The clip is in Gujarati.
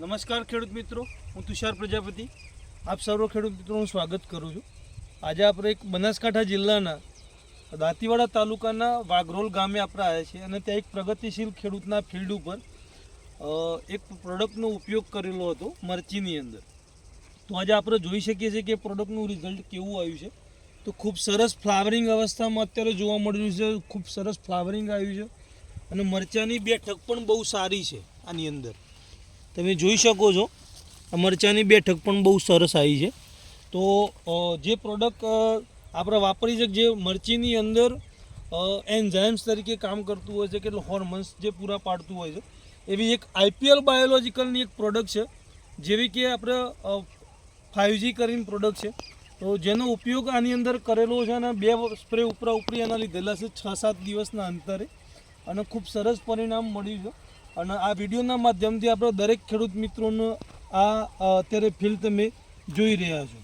નમસ્કાર ખેડૂત મિત્રો, હું તુષાર પ્રજાપતિ. આપ સર્વ ખેડૂત મિત્રોનું સ્વાગત કરું છું. આજે આપણે એક બનાસકાંઠા જિલ્લાના દાંતીવાડા તાલુકાના વાઘરોલ ગામે આપણે આવ્યા છીએ અને ત્યાં એક પ્રગતિશીલ ખેડૂતના ફિલ્ડ ઉપર એક પ્રોડક્ટનો ઉપયોગ કરેલો હતો મરચીની અંદર. તો આજે આપણે જોઈ શકીએ છીએ કે પ્રોડક્ટનું રિઝલ્ટ કેવું આવ્યું છે. તો ખૂબ સરસ ફ્લાવરિંગ અવસ્થામાં અત્યારે જોવા મળ્યું છે, ખૂબ સરસ ફ્લાવરિંગ આવ્યું છે અને મરચાંની બે ઠક પણ બહુ સારી છે આની અંદર. તમે જોઈ શકો છો મરચાંની બેઠક પણ બહુ સરસ આવી છે. તો જે પ્રોડક્ટ આપણે વાપરી છે જે મરચીની અંદર એન્ઝાઇમ્સ તરીકે કામ કરતું હોય છે કે હોર્મોન્સ જે પૂરા પાડતું હોય છે, એવી એક આઈપીએલ બાયોલોજીકલની એક પ્રોડક્ટ છે, જેવી કે આપણે ફાઇવજી કરીને પ્રોડક્ટ છે. તો જેનો ઉપયોગ આની અંદર કરેલો છે અને બે સ્પ્રે ઉપરા ઉપરી એના લીધેલા છે છ સાત દિવસના અંતરે. અને ખૂબ સરસ પરિણામ મળ્યું છે. અને આ વિડીયોના માધ્યમથી આપણે દરેક ખેડૂત મિત્રોનો આ અત્યારે ફિલ્ડ તમે જોઈ રહ્યા છો.